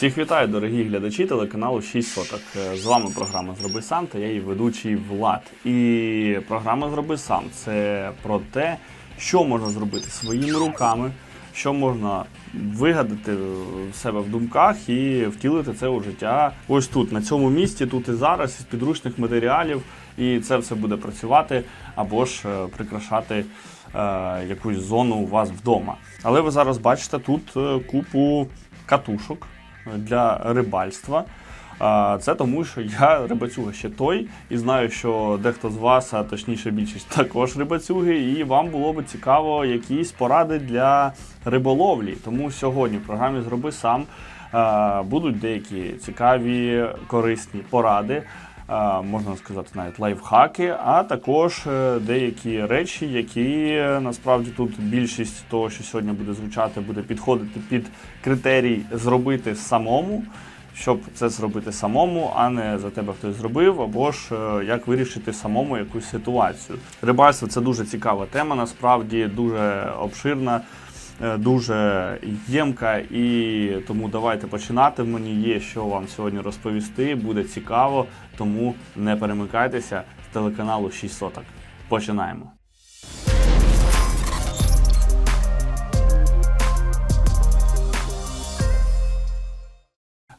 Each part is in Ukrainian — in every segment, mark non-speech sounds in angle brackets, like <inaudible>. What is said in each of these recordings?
Всіх вітаю, дорогі глядачі телеканалу 6 соток. Е, З вами програма Зроби сам та я її ведучий Влад. І програма Зроби сам це про те, що можна зробити своїми руками, що можна вигадати в себе в думках і втілити це у життя. Ось тут, на цьому місці, тут і зараз, із підручних матеріалів, і це все буде працювати або ж е, прикрашати е, якусь зону у вас вдома. Але ви зараз бачите тут купу катушок для рибальства. Це тому, що я рибацюга ще той, і знаю, що дехто з вас, а точніше більшість, <laughs> також рибацюги, і вам було б цікаво якісь поради для риболовлі. Тому сьогодні в програмі Зроби сам будуть деякі цікаві корисні поради. Можна сказати, навіть лайфхаки, а також е, деякі речі, які е, насправді тут більшість того, що сьогодні буде звучати, буде підходити під критерій зробити самому, щоб це зробити самому, а не за тебе хтось зробив, або ж е, як вирішити самому якусь ситуацію. Рибальство це дуже цікава тема, насправді дуже обширна. Е, Дуже ємка, і тому давайте починати. Мені є що вам сьогодні розповісти. Буде цікаво, тому не перемикайтеся з телеканалу 6 соток. Починаємо.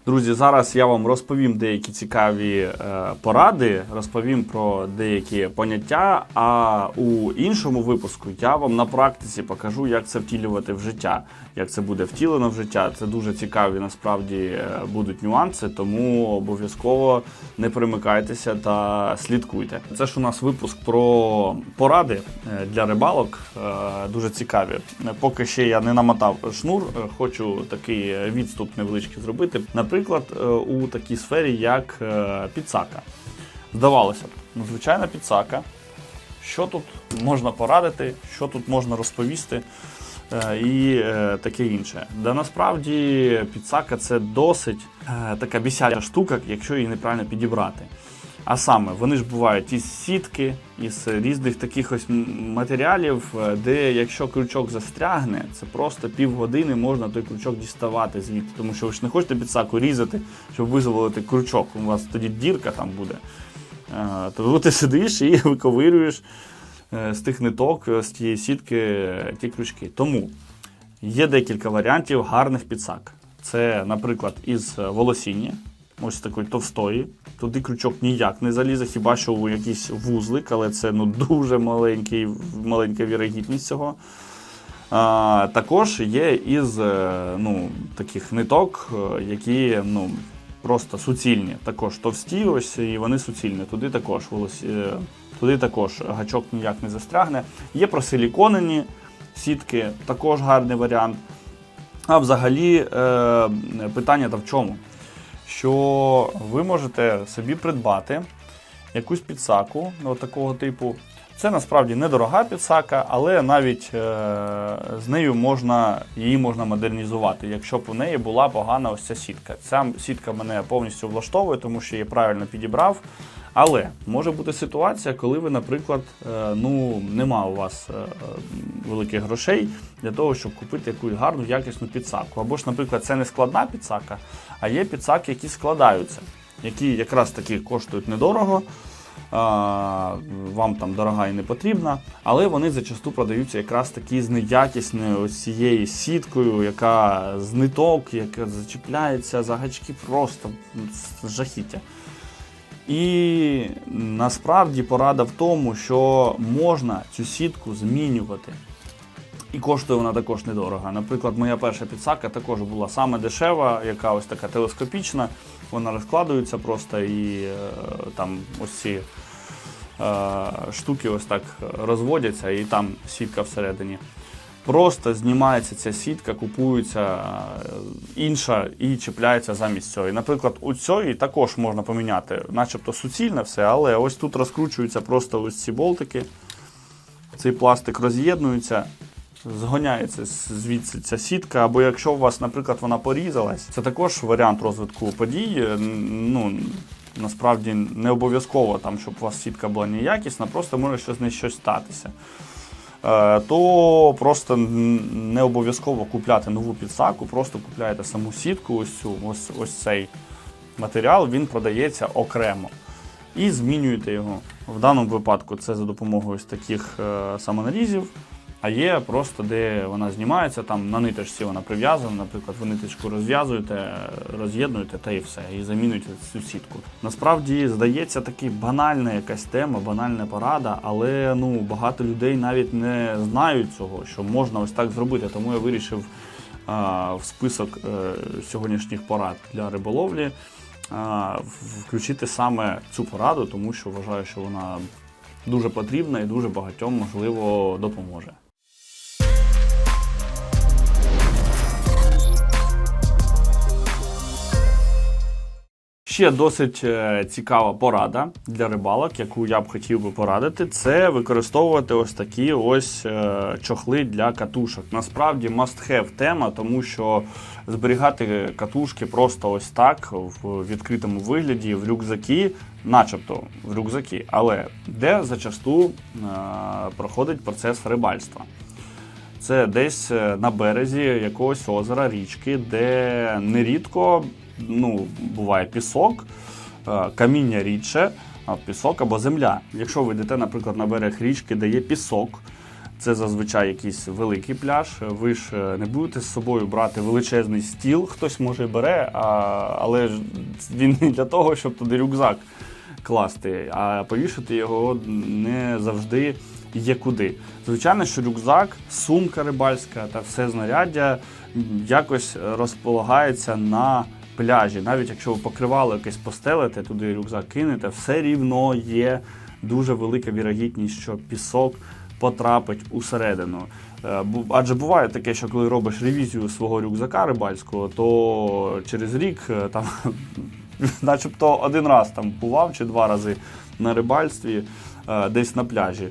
Друзі, зараз я вам розповім деякі цікаві е, поради, розповім про деякі поняття. А у іншому випуску я вам на практиці покажу, як це втілювати в життя, як це буде втілено в життя. Це дуже цікаві насправді е, будуть нюанси, тому обов'язково не примикайтеся та слідкуйте. Це ж у нас випуск про поради е, для рибалок. Дуже цікаві. Поки ще я не намотав шнур, хочу такий відступ невеличкий зробити. Наприклад, е, у такій сфері, як е, підсака. Здавалося б, ну, звичайна підсака. Що тут можна порадити, що тут можна розповісти е, і таке інше. Да насправді підсака це досить така бісяча штука, якщо її неправильно підібрати. А саме, вони ж бувають із сітки, із різних таких ось матеріалів, е, де якщо крючок застрягне, це просто півгодини можна той крючок діставати звідти. Тому що ви ж не хочете підсаку різати, щоб визволити крючок. У вас тоді дірка там буде. Е, То ти <laughs> сидиш і виковирюєш е, з тих ниток, з тієї сітки ті крючки. Тому є декілька варіантів гарних підсак. Це, наприклад, із волосіння, ось такої товстої. Туди крючок ніяк не залізе, хіба що у якийсь вузлик, але це ну, дуже маленький, маленька вірогідність цього. А, також є із е, ну, таких ниток, е, які ну, просто суцільні, також товсті, ось і вони суцільні. Туди також волос... е, туди також гачок ніяк не застрягне. Є просиліконені сітки, також гарний варіант. А взагалі е, питання та в чому? Що ви можете собі придбати якусь підсаку ну, такого типу. Це насправді недорога підсака, але навіть е, з нею можна її можна модернізувати, якщо б у неї була погана ось ця сітка. Ця сітка мене повністю влаштовує, тому що я її правильно підібрав. Але може бути ситуація, коли ви, наприклад, е, ну нема у вас е, е, великих грошей для того, щоб купити якусь гарну якісну підсаку. Або ж, наприклад, це не складна підсака, а є підсаки, які складаються, які якраз таки коштують недорого. Вам там дорога і не потрібна, але вони зачасту продаються якраз такі з неякісною ось цією сіткою, яка з ниток, яка зачіпляється за гачки просто жахіття. І насправді порада в тому, що можна цю сітку змінювати. І коштує вона також недорого. Наприклад, моя перша підсака також була саме дешева, яка ось така телескопічна. Вона розкладується просто і е, там ось ці е, штуки ось так розводяться, і там сітка всередині. Просто знімається ця сітка, купується е, інша і чіпляється замість цієї. Наприклад, у цієї також можна поміняти, начебто суцільне все, але ось тут розкручуються просто ось ці болтики. Цей пластик роз'єднується, згоняється звідси ця сітка. Або якщо у вас, наприклад, вона порізалась, це також варіант розвитку подій. Е, Ну, насправді не обов'язково, там, щоб у вас сітка була неякісна, просто може щось з нею щось статися. Е, то просто не обов'язково купляти нову підсаку, просто купляєте саму сітку, ось цю, ось, ось цей матеріал, він продається окремо. І змінюєте його. В даному випадку це за допомогою ось таких е, самонарізів. А є просто де вона знімається, там на ниточці вона прив'язана, наприклад, ви ниточку розв'язуєте, роз'єднуєте та і все, і замінюєте цю сітку. Насправді здається таки банальна якась тема, банальна порада, але ну багато людей навіть не знають цього, що можна ось так зробити. Тому я вирішив а, в список е, сьогоднішніх порад для риболовлі а, включити саме цю пораду, тому що вважаю, що вона дуже потрібна і дуже багатьом можливо допоможе. Ще досить е, цікава порада для рибалок, яку я б хотів би порадити, це використовувати ось такі ось е, чохли для катушок. Насправді must have тема, тому що зберігати катушки просто ось так в відкритому вигляді, в рюкзаки, начебто в рюкзаки, але де зачасту е, проходить процес рибальства. Це десь на березі якогось озера, річки, де нерідко ну, буває пісок, е, каміння рідше, пісок або земля. Якщо ви йдете, наприклад, на берег річки, де є пісок, це зазвичай якийсь великий пляж. Ви ж е, не будете з собою брати величезний стіл, хтось може бере, а, але ж він не для того, щоб туди рюкзак класти, а повішати його не завжди є куди. Звичайно, що рюкзак, сумка рибальська та все знаряддя якось розполагається на пляжі. Навіть якщо ви покривало якесь постелите, туди рюкзак кинете, все рівно є дуже велика вірогідність, що пісок потрапить усередину. Е, Адже буває таке, що коли робиш ревізію свого рюкзака рибальського, то через рік е, там, <laughs> начебто один раз там бував чи два рази на рибальстві е, десь на пляжі.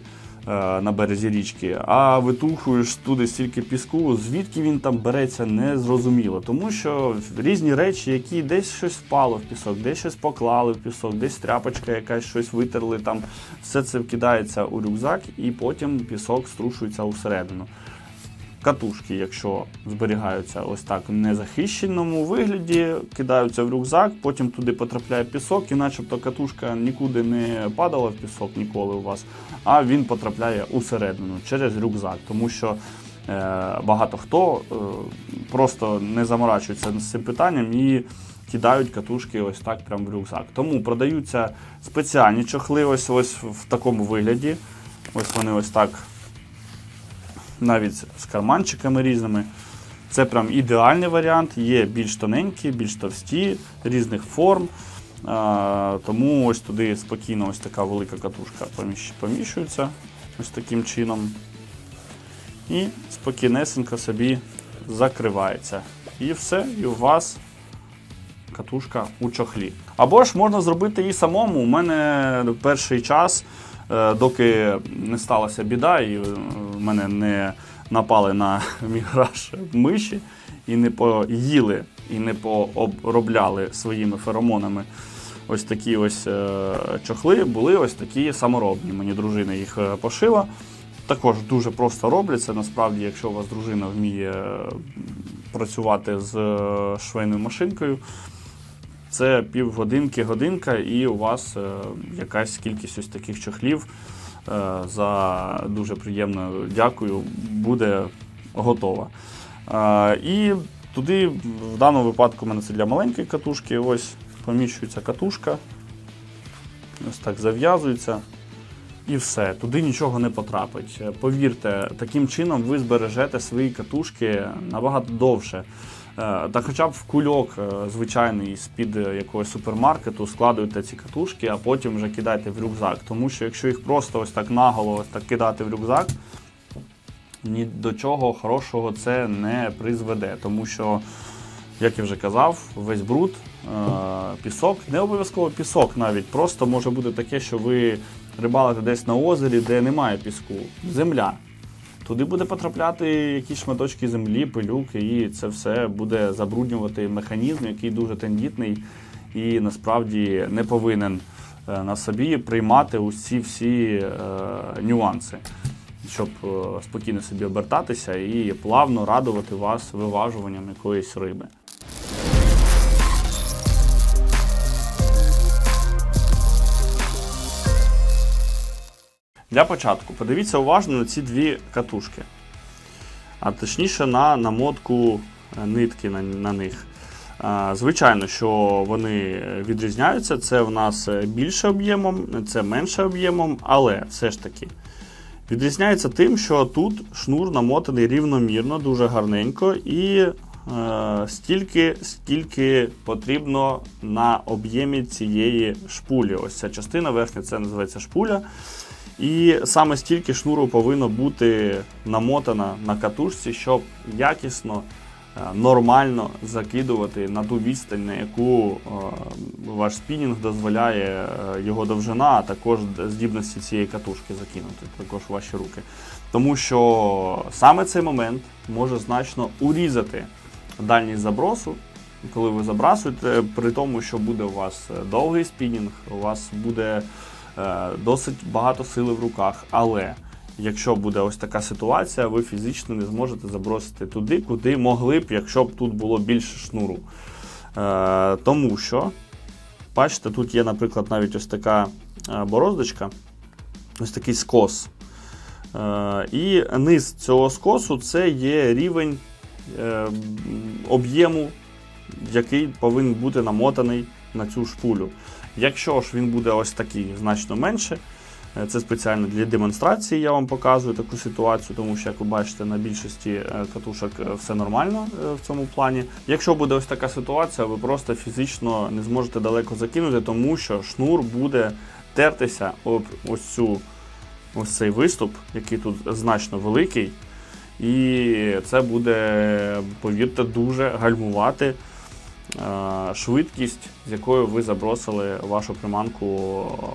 Е, На березі річки, а витухуєш туди стільки піску, звідки він там береться, не зрозуміло. Тому що різні речі, які десь щось впало в пісок, десь щось поклали в пісок, десь тряпочка якась щось витерли, там все це вкидається у рюкзак, і потім пісок струшується усередину. Катушки, якщо зберігаються ось так в незахищеному вигляді, кидаються в рюкзак, потім туди потрапляє пісок, і начебто катушка нікуди не падала в пісок ніколи у вас, а він потрапляє усередину через рюкзак, тому що е, багато хто е, просто не заморачується з цим питанням і кидають катушки ось так прямо в рюкзак. Тому продаються спеціальні чохли ось ось в такому вигляді. Ось вони ось так навіть з карманчиками різними. Це прям ідеальний варіант. Є більш тоненькі, більш товсті, різних форм. А, тому ось туди спокійно ось така велика катушка поміщується ось таким чином. І спокійнесенько собі закривається. І все, і у вас катушка у чохлі. Або ж можна зробити і самому. У мене перший час, доки не сталася біда, і е, в мене не напали на <laughs> мій гараж миші і не поїли, і не пообробляли своїми феромонами. Ось такі ось е, чохли були ось такі саморобні. Мені дружина їх е, пошила. Також дуже просто робляться. Насправді, якщо у вас дружина вміє е, працювати з е, швейною машинкою, це півгодинки, годинка, і у вас е, якась кількість ось таких чохлів е, за дуже приємною дякую буде готова. Е, і туди, в даному випадку, у мене це для маленької катушки. Ось поміщується катушка. Ось так зав'язується. І все, туди нічого не потрапить. Повірте, таким чином ви збережете свої катушки набагато довше. Е, Та хоча б в кульок е, звичайний з-під е, якогось супермаркету складуєте ці катушки, а потім вже кидайте в рюкзак. Тому що якщо їх просто ось так наголо ось так кидати в рюкзак, ні до чого хорошого це не призведе. Тому що, як я вже казав, весь бруд, пісок, не обов'язково пісок навіть, просто може бути таке, що ви рибалите десь на озері, де немає піску, земля. Туди буде потрапляти якісь шматочки землі, пилюки, і це все буде забруднювати механізм, який дуже тендітний і насправді не повинен е, на собі приймати усі всі е, нюанси. щоб е, спокійно собі обертатися і плавно радувати вас виважуванням якоїсь риби. Для початку подивіться уважно на ці дві катушки, а точніше на намотку е, нитки на, на них. Звичайно, що вони відрізняються. Це в нас більше об'ємом, це менше об'ємом, але все ж таки відрізняється тим, що тут шнур намотаний рівномірно, дуже гарненько і е, стільки, скільки потрібно на об'ємі цієї шпулі. Ось ця частина верхня, це називається шпуля. І саме стільки шнуру повинно бути намотана на катушці, щоб якісно, е, нормально закидувати на ту відстань, на яку е, ваш спінінг дозволяє е, його довжина, а також здібності цієї катушки закинути, також ваші руки. Тому що саме цей момент може значно урізати дальність забросу. Коли ви забрасуєте, при тому, що буде у вас довгий спінінг, у вас буде досить багато сили в руках. Але якщо буде ось така ситуація, ви фізично не зможете забросити туди, куди могли б, якщо б тут було більше шнуру. Е, тому що, бачите, тут є, наприклад, навіть ось така е, бороздочка, ось такий скос. Е, і низ цього скосу це є рівень е, об'єму, який повинен бути намотаний на цю шпулю. Якщо ж він буде ось такий значно менше, е, це спеціально для демонстрації, я вам показую таку ситуацію, тому що, як ви бачите, на більшості е, катушок е, все нормально в цьому плані. Якщо буде ось така ситуація, ви просто фізично не зможете далеко закинути, тому що шнур буде тертися об ось цю ось цей виступ, який тут значно великий. І це буде, повірте, дуже гальмувати швидкість, з якою ви забросили вашу приманку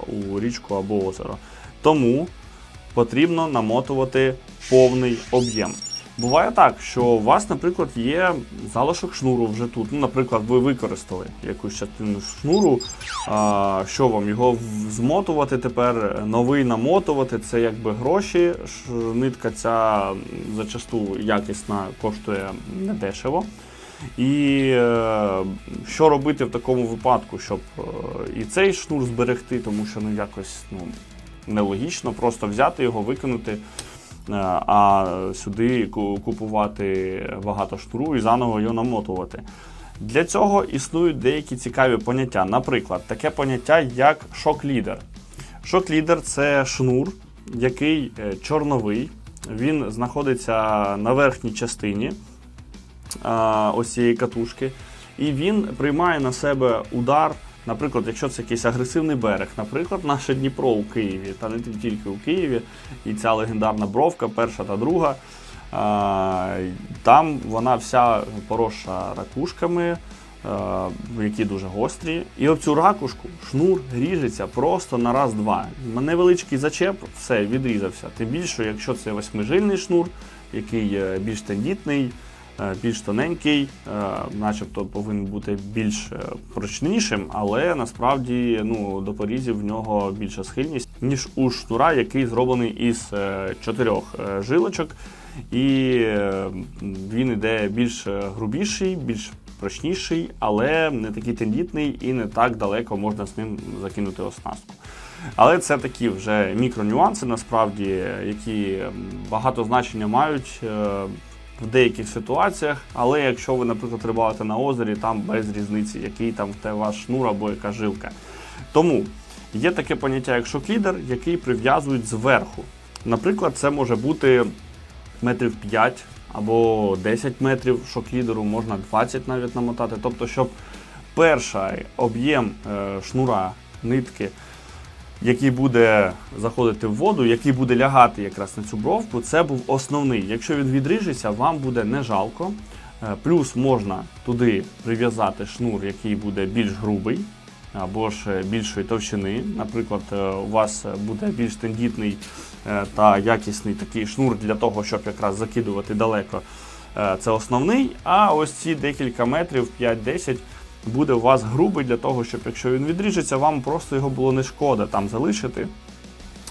у річку або озеро. Тому потрібно намотувати повний об'єм. Буває так, що у вас, наприклад, є залишок шнуру вже тут. Ну, наприклад, ви використали якусь частину шнуру. А, що вам його змотувати тепер, новий намотувати, це якби гроші. Нитка ця зачасту якісна коштує недешево. І е, що робити в такому випадку, щоб е, і цей шнур зберегти, тому що ну якось ну, нелогічно просто взяти його, викинути, е, а сюди купувати багато шнуру і заново його намотувати. Для цього існують деякі цікаві поняття. Наприклад, таке поняття як шок-лідер. Шок-лідер це шнур, який чорновий, він знаходиться на верхній частині ось цієї катушки, і він приймає на себе удар. Наприклад, якщо це якийсь агресивний берег, наприклад, наше Дніпро у Києві, та не тільки у Києві, і ця легендарна бровка, перша та друга. Там вона вся поросша ракушками, які дуже гострі. І об цю ракушку шнур ріжеться просто на раз-два. Невеличкий зачеп, все, відрізався. Тим більше, якщо це восьмижильний шнур, який е, більш тендітний, більш тоненький, е, начебто повинен бути більш е, прочнішим, але насправді ну, до порізів в нього більша схильність, ніж у шнура, який зроблений із е, чотирьох е, жилочок. І е, він іде більш е, грубіший, більш прочніший, але не такий тендітний і не так далеко можна з ним закинути оснастку. Але це такі вже мікронюанси, насправді, які багато значення мають е, в деяких ситуаціях. Але якщо ви, наприклад, рибалите на озері, там без різниці, який там те ваш шнур або яка жилка. Тому є таке поняття, як шоклідер, який прив'язують зверху. Наприклад, це може бути метрів 5 або 10 метрів шоклідеру, можна 20 навіть намотати. Тобто, щоб перший об'єм е, шнура, нитки, який буде заходити в воду, який буде лягати якраз на цю бровку, це був основний. Якщо він відріжеться, вам буде не жалко. Е, Плюс можна туди прив'язати шнур, який буде більш грубий або ж е, більшої товщини. Наприклад, е, у вас буде більш тендітний та якісний такий шнур для того, щоб якраз закидувати далеко. Це основний. А ось ці декілька метрів, 5-10, буде у вас грубий для того, щоб якщо він відріжеться, вам просто його було не шкода там залишити.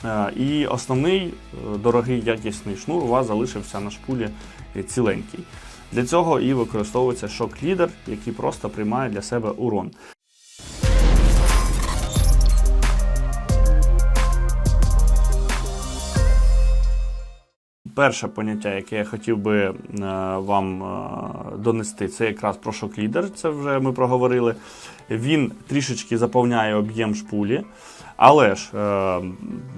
Е, І основний е, дорогий якісний шнур у вас залишився на шпулі ціленький. Для цього і використовується шок-лідер, який просто приймає для себе урон. Перше поняття, яке я хотів би е, вам е, донести, це якраз про шок-лідер. Це вже ми проговорили. Він трішечки заповняє об'єм шпулі. Але ж е,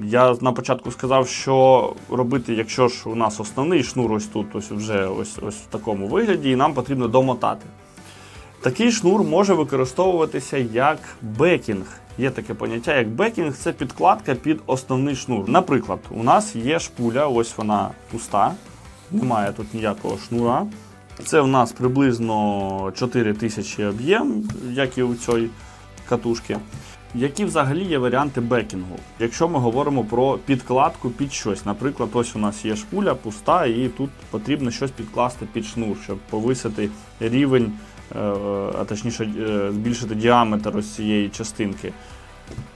я на початку сказав, що робити, якщо ж у нас основний шнур ось тут, ось вже ось, ось в такому вигляді, і нам потрібно домотати. Такий шнур може використовуватися як бекінг. Є таке поняття, як бекінг це підкладка під основний шнур. Наприклад, у нас є шпуля, ось вона пуста, немає тут ніякого шнура. Це у нас приблизно 4000 об'єм, як і у цій катушки. Які взагалі є варіанти бекінгу? Якщо ми говоримо про підкладку під щось, наприклад, ось у нас є шпуля пуста, і тут потрібно щось підкласти під шнур, щоб повисити рівень, а точніше е, збільшити діаметр ось цієї частинки.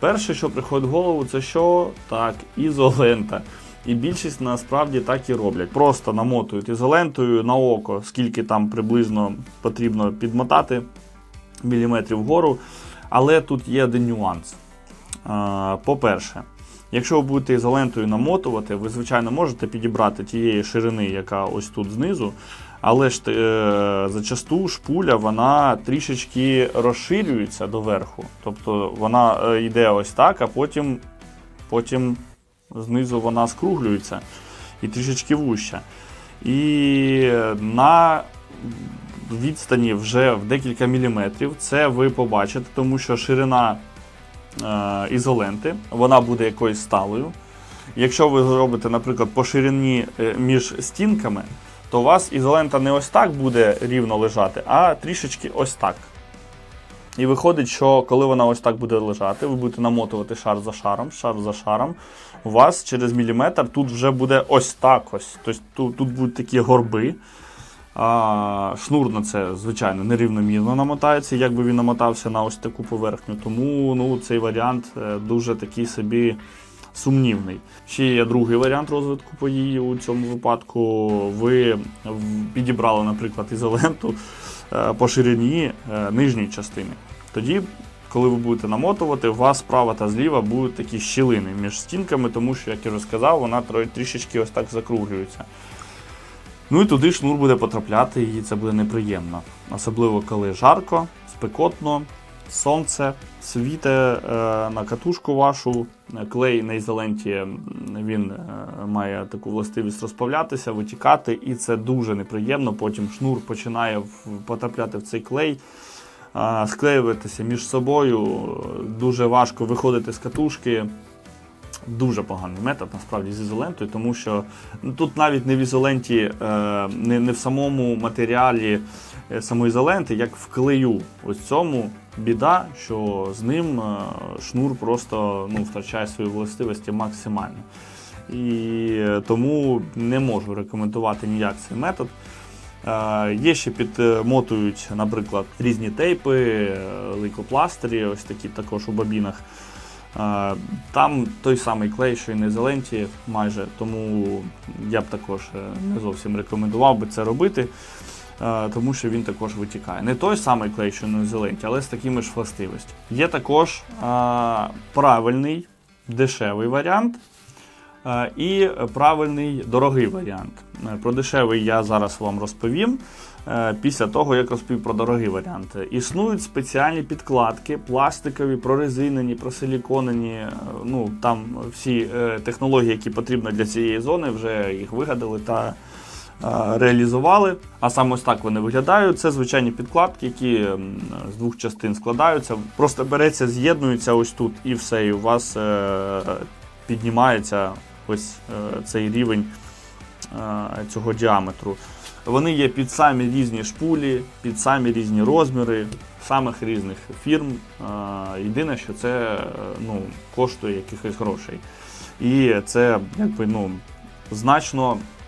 Перше, що приходить в голову, це що? Так, ізолента. І більшість насправді так і роблять. Просто намотують ізолентою на око, скільки там приблизно потрібно підмотати міліметрів вгору. Але тут є один нюанс. По-перше, якщо ви будете ізолентою намотувати, ви, звичайно, можете підібрати тієї ширини, яка ось тут знизу. Але ж е, зачасту шпуля вона трішечки розширюється доверху. Тобто вона е, йде ось так, а потім, потім знизу вона скруглюється і трішечки вуща. І на відстані вже в декілька міліметрів це ви побачите, тому що ширина е, ізоленти вона буде якоюсь сталою. Якщо ви зробите, наприклад, по ширині е, між стінками, то у вас ізолента не ось так буде рівно лежати, а трішечки ось так. І виходить, що коли вона ось так буде лежати, ви будете намотувати шар за шаром, шар за шаром, у вас через міліметр тут вже буде ось так ось. Тобто тут, тут будуть такі горби. А, шнур на це, звичайно, нерівномірно намотається, як би він намотався на ось таку поверхню. Тому ну, цей варіант е, дуже такий собі сумнівний. Ще є другий варіант розвитку події у цьому випадку. Ви підібрали, наприклад, ізоленту е, по ширині е, нижньої частини. Тоді, коли ви будете намотувати, у вас справа та зліва будуть такі щілини між стінками, тому що, як я вже сказав, вона трішечки ось так закруглюється. Ну і туди шнур буде потрапляти, і це буде неприємно. Особливо коли жарко, спекотно, сонце, світе е, на катушку вашу. Клей на ізоленті він е, має таку властивість розплавлятися, витікати, і це дуже неприємно. Потім шнур починає потрапляти в цей клей. Склеюватися між собою, дуже важко виходити з катушки. Дуже поганий метод насправді з ізолентою, тому що ну, тут навіть не в ізоленті, е, не, в самому матеріалі е, самої ізоленти, як в клею. Ось цьому біда, що з ним е, шнур просто ну, втрачає свої властивості максимально. І е, тому не можу рекомендувати ніяк цей метод. Е, Є ще підмотують, наприклад, різні тейпи, е, лейкопластирі, ось такі також у бобінах. Е, Там той самий клей, що і на ізоленті майже, тому я б також е, не зовсім рекомендував би це робити, е, тому що він також витікає. Не той самий клей, що на але з такими ж властивостями. Є також е, правильний дешевий варіант. Е, І правильний дорогий варіант. Е, Про дешевий я зараз вам розповім е, після того, як розповів про дорогий варіант. Існують спеціальні підкладки, пластикові, прорезинені, просиліконені. е, Ну там всі е, технології, які потрібні для цієї зони, вже їх вигадали та е, реалізували. А саме ось так вони виглядають. Це звичайні підкладки, які з двох частин складаються. Просто береться, з'єднується ось тут і все. І у вас е, піднімається ось е, цей рівень е, цього діаметру. Вони є під самі різні шпулі, під самі різні розміри, самих різних фірм. Е, Єдине, що це е, ну, коштує якихось грошей. І це якби, ну, значно е,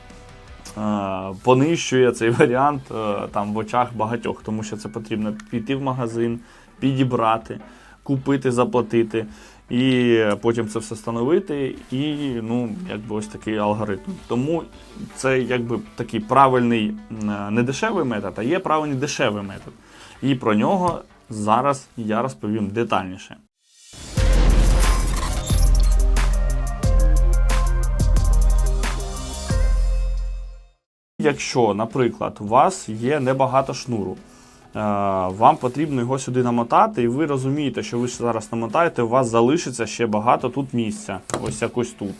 понищує цей варіант е, там, в очах багатьох, тому що це потрібно піти в магазин, підібрати, купити, заплатити, і потім це все встановити. І ну, якби ось такий алгоритм. Тому це якби такий правильний м, не дешевий метод, а є правильний дешевий метод. І про нього зараз я розповім детальніше. Якщо, наприклад, у вас є небагато шнуру, е, вам потрібно його сюди намотати, і ви розумієте, що ви зараз намотаєте, у вас залишиться ще багато тут місця, ось якось тут.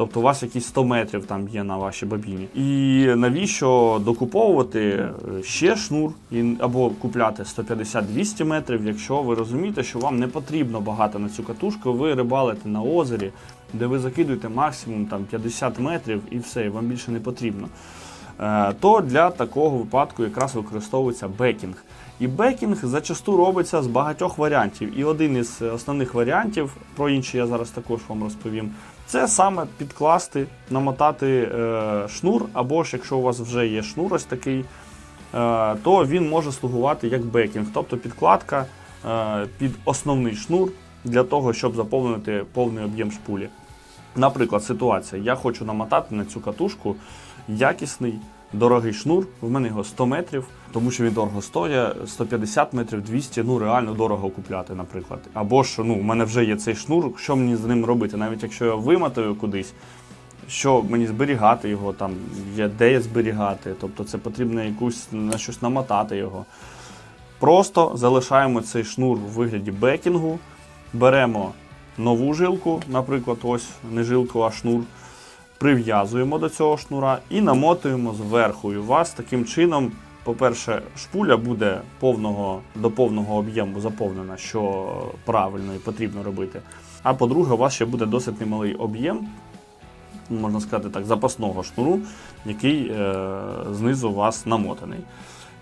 Тобто у вас якісь 100 метрів там є на вашій бобіні. І навіщо докуповувати е, ще шнур або купляти 150-200 метрів, якщо ви розумієте, що вам не потрібно багато на цю катушку, ви рибалите на озері, де ви закидуєте максимум там 50 метрів і все, вам більше не потрібно. Е, То для такого випадку якраз використовується бекінг. І бекінг зачасту робиться з багатьох варіантів. І один із основних варіантів, про інші я зараз також вам розповім, це саме підкласти, намотати е, шнур, або ж якщо у вас вже є шнур ось такий, е, то він може слугувати як бекінг, тобто підкладка під основний шнур для того, щоб заповнити повний об'єм шпулі. Наприклад, ситуація: я хочу намотати на цю катушку якісний дорогий шнур. В мене його 100 метрів, тому що він дорого стоїть, 150 метрів, 200, ну реально дорого купляти, наприклад. Або ж ну, у мене вже є цей шнур, що мені з ним робити? Навіть якщо я вимотаю кудись, що мені зберігати його, там є де зберігати, тобто це потрібно якусь на щось намотати його. Просто залишаємо цей шнур у вигляді бекінгу, беремо нову жилку, наприклад, ось не жилку, а шнур, прив'язуємо до цього шнура і намотуємо зверху. І у вас таким чином, по-перше, шпуля буде повного, до повного об'єму заповнена, що правильно і потрібно робити. А по-друге, у вас ще буде досить немалий об'єм, можна сказати так, запасного шнуру, який е, знизу у вас намотаний.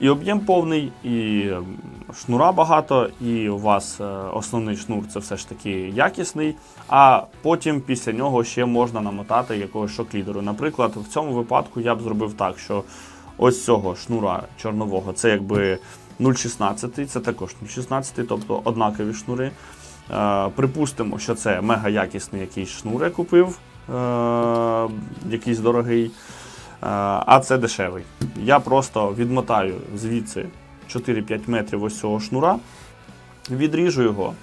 І об'єм повний, і шнура багато, і у вас е, основний шнур це все ж таки якісний. А потім після нього ще можна намотати якогось шок-лідеру. Наприклад, в цьому випадку я б зробив так, що ось цього шнура чорнового це якби 0,16, це також 0,16, тобто однакові шнури. Е, Припустимо, що це мега якісний якийсь шнур я купив, е, якийсь дорогий. Е, А це дешевий. Я просто відмотаю звідси 4-5 метрів ось цього шнура, відріжу його,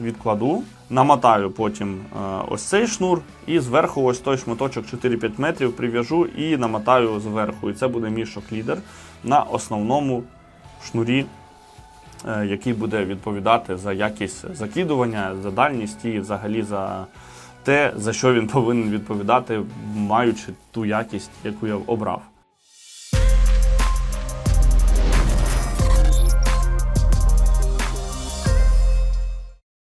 відкладу, намотаю потім е, ось цей шнур, і зверху ось той шматочок 4-5 метрів прив'яжу і намотаю зверху. І це буде мій шок-лідер на основному шнурі, е, який буде відповідати за якість закидування, за дальність і взагалі за те, за що він повинен відповідати, маючи ту якість, яку я обрав.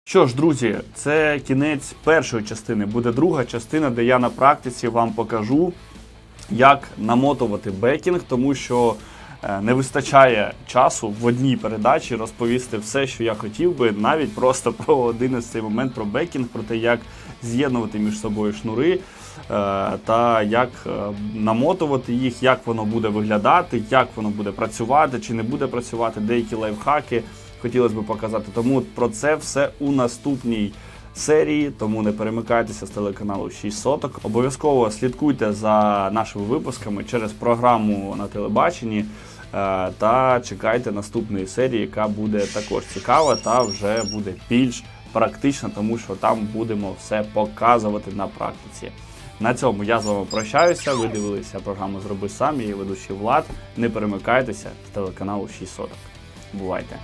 Що ж, друзі, це кінець першої частини. Буде друга частина, де я на практиці вам покажу, як намотувати бекінг, тому що е, не вистачає часу в одній передачі розповісти все, що я хотів би, навіть просто <laughs> про один із цей момент про бекінг, про те, як з'єднувати між собою шнури е, та як е, намотувати їх, як воно буде виглядати, як воно буде працювати, чи не буде працювати, деякі лайфхаки хотілося б показати. Тому про це все у наступній серії. Тому не перемикайтеся з телеканалу 6 соток. Обов'язково слідкуйте за нашими випусками через програму на телебаченні. е, Та чекайте наступної серії, яка буде також цікава та вже буде більш практична, тому що там будемо все показувати на практиці. На цьому я з вами прощаюся. Ви дивилися програму Зроби сам. Її ведучий Влад. Не перемикайтеся з телеканалу 6 соток. Бувайте!